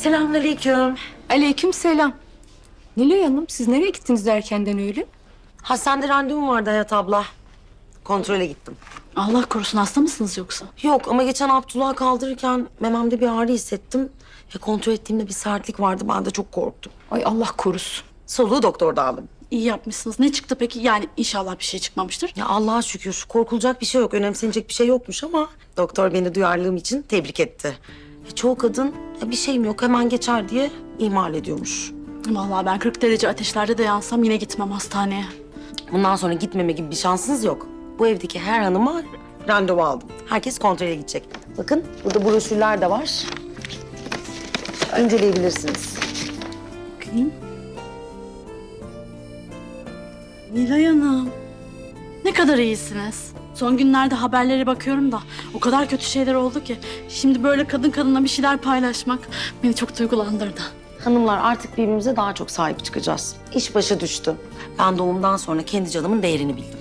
Selamünaleyküm. Aleyküm selam. Nilay Hanım siz nereye gittiniz erkenden öyle? Hastanede randevum vardı Hayat abla. Kontrole gittim. Allah korusun hasta mısınız yoksa? Yok ama geçen Abdullah kaldırırken mememde bir ağrı hissettim. E, kontrol ettiğimde bir sertlik vardı. Ben de çok korktum. Ay Allah korusun. Soluğu doktorda aldım. İyi yapmışsınız. Ne çıktı peki? Yani inşallah bir şey çıkmamıştır. Ya Allah'a şükür korkulacak bir şey yok. Önemsenecek bir şey yokmuş ama doktor beni duyarlılığım için tebrik etti. Çoğu kadın "Ya bir şeyim yok hemen geçer diye ihmal ediyormuş. Vallahi ben 40 derece ateşlerde de yansam yine gitmem hastaneye. Bundan sonra gitmeme gibi bir şansınız yok. Bu evdeki her hanıma randevu aldım. Herkes kontrole gidecek. Bakın burada broşürler de var. İnceleyebilirsiniz. Bakayım. Nilay Hanım. Ne kadar iyisiniz. Son günlerde haberlere bakıyorum da o kadar kötü şeyler oldu ki. Şimdi böyle kadın kadına bir şeyler paylaşmak beni çok duygulandırdı. Hanımlar artık birbirimize daha çok sahip çıkacağız. İş başa düştü. Ben doğumdan sonra kendi canımın değerini bildim.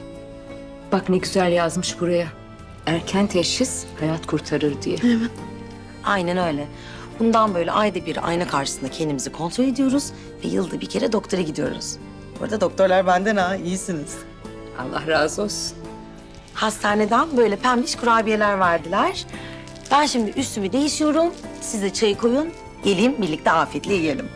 Bak ne güzel yazmış buraya. Erken teşhis hayat kurtarır diye. Evet. Aynen öyle. Bundan böyle ayda bir ayna karşısında kendimizi kontrol ediyoruz ve yılda bir kere doktora gidiyoruz. Bu arada doktorlar benden ha, iyisiniz. Allah razı olsun. Hastaneden böyle pembiş kurabiyeler verdiler. Ben şimdi üstümü değişiyorum. Siz de çayı koyun. Geleyim birlikte afiyetle yiyelim.